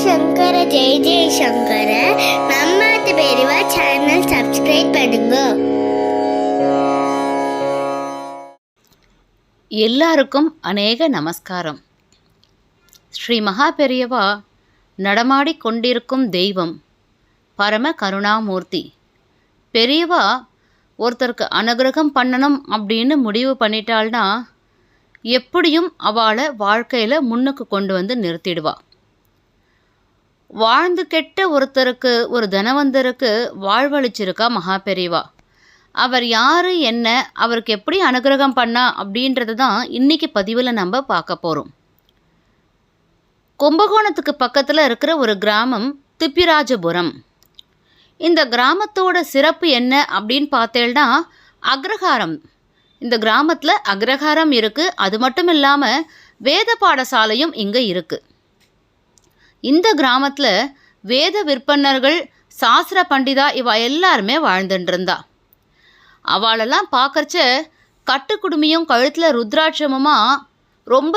சங்கர ஜெய ஜெய சங்கர நம்மாத்து பெரியவா channel subscribe பண்ணுங்க எல்லாருக்கும் அநேக நமஸ்காரம் ஸ்ரீ மகா பெரியவா நடமாடிக் கொண்டிருக்கும் தெய்வம் பரம கருணாமூர்த்தி பெரியவா ஒருத்தருக்கு அனுகிரகம் பண்ணணும் அப்படின்னு முடிவு பண்ணிட்டாள்னா எப்படியும் அவளை வாழ்க்கையில் முன்னுக்கு கொண்டு வந்து நிறுத்திடுவாள் வாழ்ந்து கெட்ட ஒருத்தருக்கு ஒரு தனவந்தருக்கு வாழ்வழிச்சிருக்கா மகா அவர் யார் என்ன அவருக்கு எப்படி அனுகிரகம் பண்ணா அப்படின்றது தான் இன்னைக்கு பதிவில் நம்ம பார்க்க போகிறோம் கும்பகோணத்துக்கு பக்கத்தில் இருக்கிற ஒரு கிராமம் திப்பிராஜபுரம். இந்த கிராமத்தோட சிறப்பு என்ன அப்படின்னு பார்த்தேன்னா அக்ரஹாரம். இந்த கிராமத்தில் அக்ரஹாரம் இருக்குது அது மட்டும் இல்லாமல் வேத பாடசாலையும் இங்கே இருக்குது இந்த கிராமத்தில் வேத விற்பனர்கள் சாஸ்திர பண்டிதா இவ எல்லாருமே வாழ்ந்துட்டு இருந்தா அவளெல்லாம் பார்க்கறச்ச கட்டுக்குடுமியும் கழுத்தில் ருத்ராட்சமுமா ரொம்ப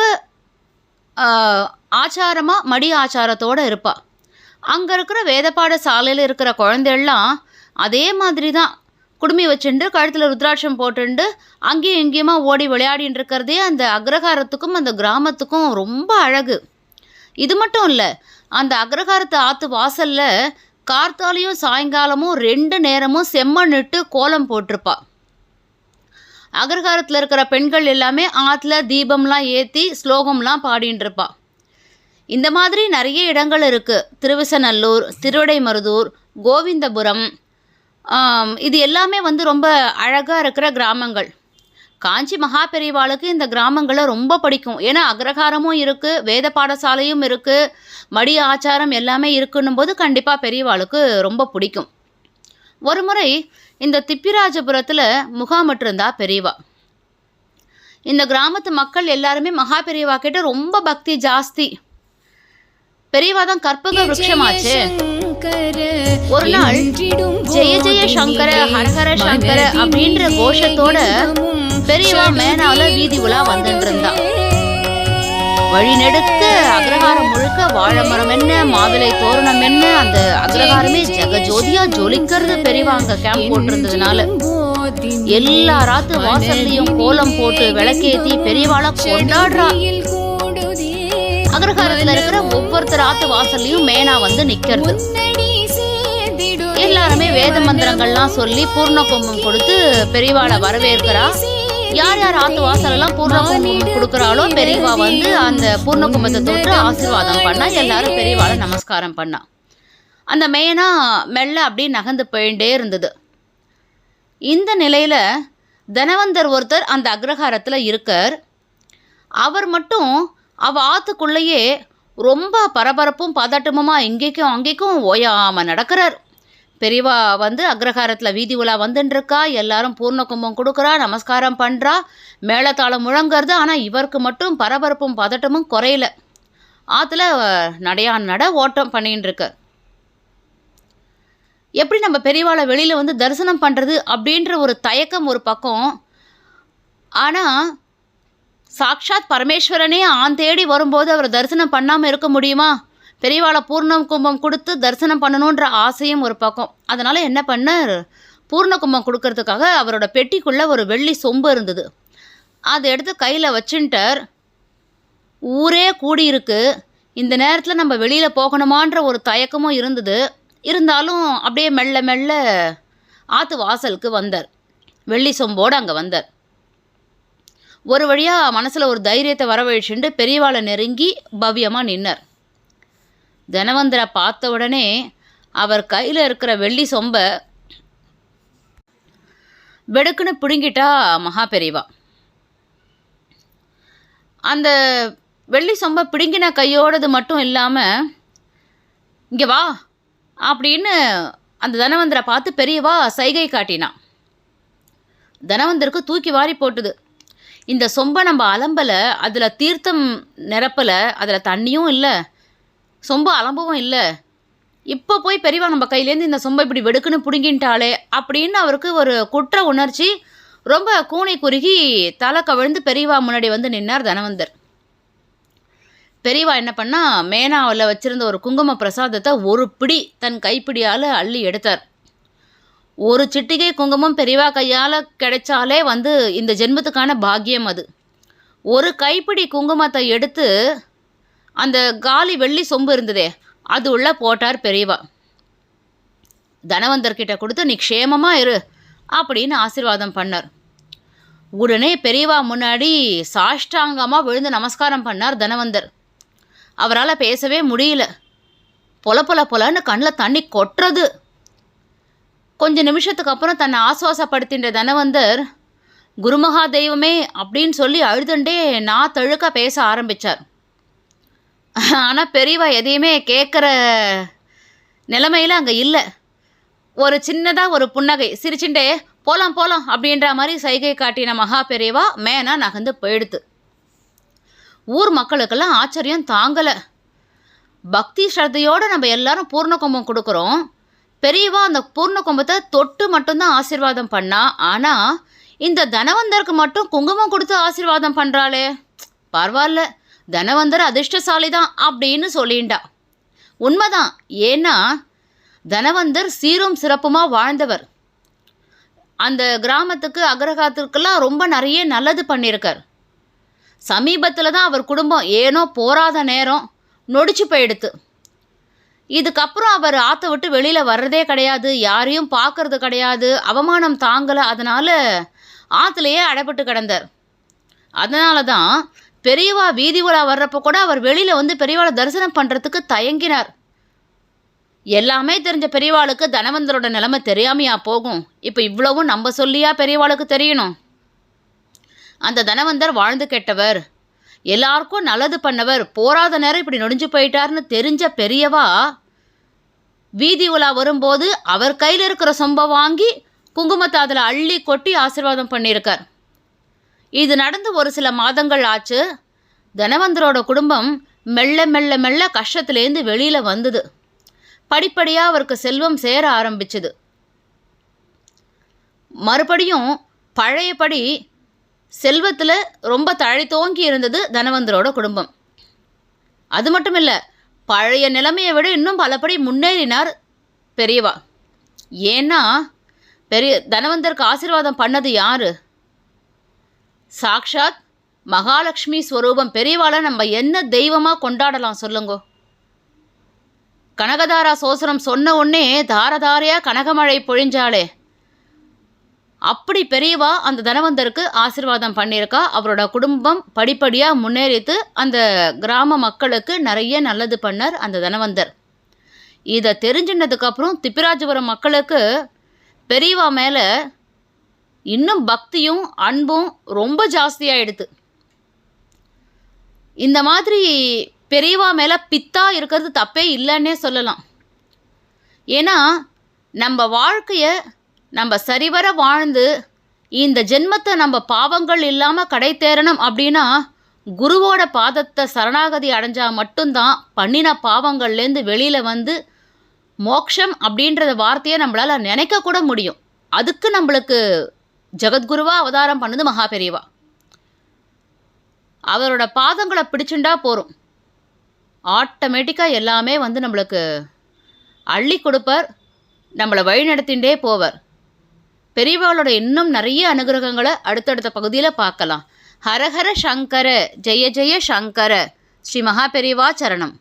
ஆச்சாரமாக மடி ஆச்சாரத்தோடு இருப்பாள் அங்கே இருக்கிற வேதப்பாட சாலையில் இருக்கிற குழந்தைகள்லாம் அதே மாதிரி தான் குடுமி வச்சுட்டு கழுத்தில் ருத்ராட்சம் போட்டுண்டு அங்கேயும் இங்கேயுமா ஓடி விளையாடின்னு இருக்கிறதே அந்த அக்ரஹாரத்துக்கும் அந்த கிராமத்துக்கும் ரொம்ப அழகு. இது மட்டும் இல்லை அந்த அக்ரஹாரத்து ஆற்று வாசலில் கார்த்தாலையும் சாயங்காலமும் ரெண்டு நேரமும் செம்மண்ணிட்டு கோலம் போட்டிருப்பா. அகரகாரத்தில் இருக்கிற பெண்கள் எல்லாமே ஆற்றுல தீபம்லாம் ஏற்றி ஸ்லோகம்லாம் பாடின்னு இருப்பா இந்த மாதிரி நிறைய இடங்கள் இருக்குது திருவிசநல்லூர் திருவிடைமருதூர் கோவிந்தபுரம். இது எல்லாமே வந்து ரொம்ப அழகாக இருக்கிற கிராமங்கள். காஞ்சி மகா பெரியவாளுக்கு இந்த கிராமங்களை ரொம்ப பிடிக்கும். ஏன்னா அக்ரஹாரமும் இருக்குது வேத பாடசாலையும் இருக்குது மடி ஆச்சாரம் எல்லாமே இருக்குன்னும் போது கண்டிப்பாக பெரியவாளுக்கு ரொம்ப பிடிக்கும். ஒரு முறை இந்த திப்பிராஜபுரத்தில் முகாமிட்டிருந்தா பெரியவா. இந்த கிராமத்து மக்கள் எல்லாருமே மகா பெரியவா கிட்ட ரொம்ப பக்தி ஜாஸ்தி. பெரியவா தான் கற்பக விருட்சமாச்சு. ஒரு நாள் ஜெய ஜெய சங்கர ஹரஹர சங்கர அப்படின்ற கோஷத்தோட பெரியவா மேனால வீதி உலா வந்துட்டு இருந்தா வழி நெடுக்க அக்ரஹாரம் முழுக்க வாழை மரம் என்ன மாவிலை தோரணம் என்ன அந்த அக்ரஹாரமே ஜெகஜோதியா ஜொலிக்கிறது பெரியவா அங்க கேம்ப் போட்டிருந்ததுனால. எல்லா ராத்து வாசல்லையும் கோலம் போட்டு விளக்கேத்தி பெரியவாளா கொண்டாடுறா. அக்ரஹாரத்துல இருக்கிற ஒவ்வொருத்தர் ஆத்து வாசல்லையும் மேனா வந்து நிக்கிறது. எல்லாருமே வேத மந்திரங்கள்லாம் சொல்லி பூர்ண கும்பம் கொடுத்து பெரியவாளை வரவேற்கிறா. யார் யார் ஆத்து வாசல் எல்லாம் பூர்ண கும்பம் கொடுக்குறாளோ பெரியவா வந்து அந்த பூர்ண கும்பத்தை தொட்டு ஆசீர்வாதம் பண்ணா எல்லாரும் பெரியவாளை நமஸ்காரம் பண்ணா. அந்த மேனா மெல்ல அப்படியே நகர்ந்து போயிட்டே இருந்தது. இந்த நிலையில் தனவந்தர் ஒருத்தர் அந்த அக்ரஹாரத்தில் இருக்கார். அவர் மட்டும் அவ ஆத்துக்குள்ளேயே ரொம்ப பரபரப்பும் பதட்டமுமா இங்கேக்கும் அங்கேக்கும் ஓயாமல் நடக்கிறார். பெரியவா வந்து அக்ரஹாரத்தில் வீதி உலா வந்துட்டுருக்கா எல்லாரும் பூர்ண கும்பம் கொடுக்குறா நமஸ்காரம் பண்ணுறா மேளத்தாளம் முழங்குறது ஆனால் இவருக்கு மட்டும் பரபரப்பும் பதட்டமும் குறையல. ஆற்றுல நடையான் நட ஓட்டம் பண்ணின்னு இருக்கார் எப்படி நம்ம பெரியவாளை வெளியில் வந்து தரிசனம் பண்ணுறது அப்படின்ற ஒரு தயக்கம் ஒரு பக்கம். ஆனால் சாக்ஷாத் பரமேஸ்வரனே ஆண் தேடி வரும்போது அவரை தரிசனம் பண்ணாமல் இருக்க முடியுமா? பெரியவாளை பூர்ணம் கும்பம் கொடுத்து தரிசனம் பண்ணணுன்ற ஆசையும் ஒரு பக்கம். அதனால் என்ன பண்ணார்? பூர்ண கும்பம் கொடுக்கறதுக்காக அவரோட பெட்டிக்குள்ளே ஒரு வெள்ளி சொம்பு இருந்தது. அதை எடுத்து கையில் வச்சுட்டார் ஊரே கூடியிருக்கு. இந்த நேரத்தில் நம்ம வெளியில் போகணுமான்ற ஒரு தயக்கமும் இருந்தது. இருந்தாலும் அப்படியே மெல்ல மெல்ல ஆற்று வாசலுக்கு வந்தார். வெள்ளி சொம்போடு அங்கே வந்தார். ஒரு வழியாக மனசில் ஒரு தைரியத்தை வரவழைச்சுட்டு பெரியவாளை நெருங்கி பவ்யமாக நின்னார். தனவந்தரை பார்த்த உடனே அவர் கையில் இருக்கிற வெள்ளி சொம்ப வெடுக்குன்னு பிடுங்கிட்டா மகா பெரியவா அந்த வெள்ளி சொம்ப பிடுங்கின கையோடது மட்டும் இல்லாமல் இங்கே வா அப்படின்னு அந்த தனவந்தரை பார்த்து பெரியவா சைகை காட்டினான் தனவந்தருக்கு தூக்கி வாரி போட்டுது. இந்த சொம்பை நம்ம அலம்பலை அதில் தீர்த்தம் நிரப்பலை அதில் தண்ணியும் இல்லை. சொம்பு அலம்பவும் இல்லை. இப்போ போய் பெரியவா நம்ம கையிலேருந்து இந்த சொம்பை இப்படி வெடுக்குன்னு பிடுங்கின்ட்டாளே அப்படின்னு அவருக்கு ஒரு குற்ற உணர்ச்சி ரொம்ப கூனை குறுகி தலை கவிழ்ந்து பெரியவா முன்னாடி வந்து நின்னார் தனவந்தர். பெரியவா என்ன பண்ணா மேனாவில் வச்சிருந்த ஒரு குங்கும பிரசாதத்தை ஒரு பிடி தன் கைப்பிடியால் அள்ளி எடுத்தார். ஒரு சிட்டிகை குங்குமம் பெரியவா கையால் கிடைச்சாலே வந்து இந்த ஜென்மத்துக்கான பாக்கியம் அது. ஒரு கைப்பிடி குங்குமத்தை எடுத்து அந்த காலி வெள்ளி சொம்பு இருந்ததே அது உள்ள போட்டார் பெரியவா. தனவந்தர்கிட்ட கொடுத்து நீ க்ஷேமமாக இரு அப்படின்னு ஆசீர்வாதம் பண்ணார். உடனே பெரியவா முன்னாடி சாஷ்டாங்கமாக விழுந்து நமஸ்காரம் பண்ணார் தனவந்தர். அவரால் பேசவே முடியல. பொல பொல பொலன்னு கண்ணில் தண்ணி கொட்டுறது. கொஞ்ச நிமிஷத்துக்கு அப்புறம் தன்னை ஆசுவாசப்படுத்தின்ற தனவந்தர் குருமகா தெய்வமே அப்படின்னு சொல்லி அழுதுண்டே நான் தழுக்க பேச ஆரம்பித்தார் ஆனால் பெரியவா எதையுமே கேட்குற நிலைமையில் அங்கே இல்லை. ஒரு சின்னதாக ஒரு புன்னகை. சிரிச்சுட்டே போலாம் போலாம் அப்படின்ற மாதிரி சைகை காட்டின மகா பெரியவா மேனாக நகர்ந்து போயிடுது ஊர் மக்களுக்கெல்லாம் ஆச்சரியம் தாங்கலை. பக்தி ஸ்ரத்தையோடு நம்ம எல்லாரும் பூர்ண கும்பம் கொடுக்குறோம். பெரியவா அந்த பூர்ண கும்பத்தை தொட்டு மட்டும்தான் ஆசீர்வாதம் பண்ணா. ஆனால் இந்த தனவந்தருக்கு மட்டும் குங்குமம் கொடுத்து ஆசீர்வாதம் பண்ணுறாளே பரவாயில்ல. தனவந்தர் அதிர்ஷ்டசாலி தான் அப்படின்னு சொல்லிண்டா. உண்மைதான். ஏன்னா தனவந்தர் சீரும் சிறப்புமாக வாழ்ந்தவர். அந்த கிராமத்துக்கு அக்ரஹாரத்துக்கெல்லாம் ரொம்ப நிறைய நல்லது பண்ணியிருக்கார். சமீபத்தில் தான் அவர் குடும்பம் ஏனோ போராத நேரம் நொடிச்சு போயிடுத்து. இதுக்கப்புறம் அவர் ஆற்ற விட்டு வெளியில் வர்றதே கிடையாது யாரையும் பார்க்கறது கிடையாது அவமானம் தாங்கலை அதனால் ஆற்றுலையே அடைப்பட்டு கிடந்தார். அதனால தான் பெரியவா வீதி உலா வர்றப்போ கூட அவர் வெளியில் வந்து பெரியவாளை தரிசனம் பண்ணுறதுக்கு தயங்கினார். எல்லாமே தெரிஞ்ச பெரியவாளுக்கு தனவந்தரோட நிலைமை தெரியாமையா போகும். இப்போ இவ்வளவும் நம்ம சொல்லியா பெரியவாளுக்கு தெரியணும்? அந்த தனவந்தர் வாழ்ந்து கெட்டவர். எல்லாருக்கும் நல்லது பண்ணவர். போராத நேரம் இப்படி நொடிஞ்சு போயிட்டார்னு தெரிஞ்ச பெரியவா வீதி உலா வரும்போது அவர் கையில் இருக்கிற சொம்பை வாங்கி குங்குமத்தை அதில் அள்ளி கொட்டி ஆசீர்வாதம் பண்ணியிருக்கார். இது நடந்து ஒரு சில மாதங்கள் ஆச்சு. தனவந்தரோட குடும்பம் மெல்ல மெல்ல மெல்ல கஷ்டத்துலேருந்து வெளியில் வந்தது. படிப்படியாக அவருக்கு செல்வம் சேர ஆரம்பிச்சது. மறுபடியும் பழையபடி செல்வத்தில் ரொம்ப தழைத்தோங்கி இருந்தது தனவந்தரோட குடும்பம். அது மட்டும் இல்லை பழைய நிலைமையை விட இன்னும் பலபடி முன்னேறினார் பெரியவா. ஏன்னா பெரிய தனவந்தருக்கு ஆசீர்வாதம் பண்ணது யாரு? சாக்ஷாத் மகாலட்சுமி ஸ்வரூபம் பெரியவாளை நம்ம என்ன தெய்வமாக கொண்டாடலாம் சொல்லுங்கோ. கனகதாரா சோசனம் சொன்ன உடனே தாரதாரையாக கனகமழை பொழிஞ்சாளே. அப்படி பெரியவா அந்த தனவந்தருக்கு ஆசிர்வாதம் பண்ணியிருக்கா. அவரோட குடும்பம் படிப்படியாக முன்னேறித்து அந்த கிராம மக்களுக்கு நிறைய நல்லது பண்ணார் அந்த தனவந்தர். இதை தெரிஞ்சினதுக்கப்புறம் திப்பிராஜபுரம் மக்களுக்கு பெரியவா மேலே இன்னும் பக்தியும் அன்பும் ரொம்ப ஜாஸ்தியாயிடுது இந்த மாதிரி பெரியவா மேலே பித்தா இருக்கிறது தப்பே இல்லைன்னே சொல்லலாம். ஏன்னா நம்ம வாழ்க்கையை நம்ம சரிவர வாழ்ந்து இந்த ஜென்மத்தை நம்ம பாவங்கள் இல்லாமல் கடை தேரணும் அப்படின்னா குருவோட பாதத்தை சரணாகதி அடைஞ்சால் மட்டும்தான் பண்ணின பாவங்கள்லேருந்து வெளியில் வந்து மோக்ஷம் அப்படின்றத வார்த்தையை நம்மளால் நினைக்க கூட முடியும். அதுக்கு நம்மளுக்கு ஜெகத்குருவா அவதாரம் பண்ணுது மகா பெரியவா அவரோட பாதங்களை பிடிச்சுண்டா போகிறோம் ஆட்டோமேட்டிக்காக எல்லாமே வந்து நம்மளுக்கு அள்ளி கொடுப்பார். நம்மளை வழிநடத்தின்றே போவார். பெரியவாளோட இன்னும் நிறைய அனுகிரகங்களை அடுத்தடுத்த பகுதியில் பார்க்கலாம். ஹரஹர சங்கர ஜெய ஜெய சங்கர ஸ்ரீ மகா பெரியவா சரணம்.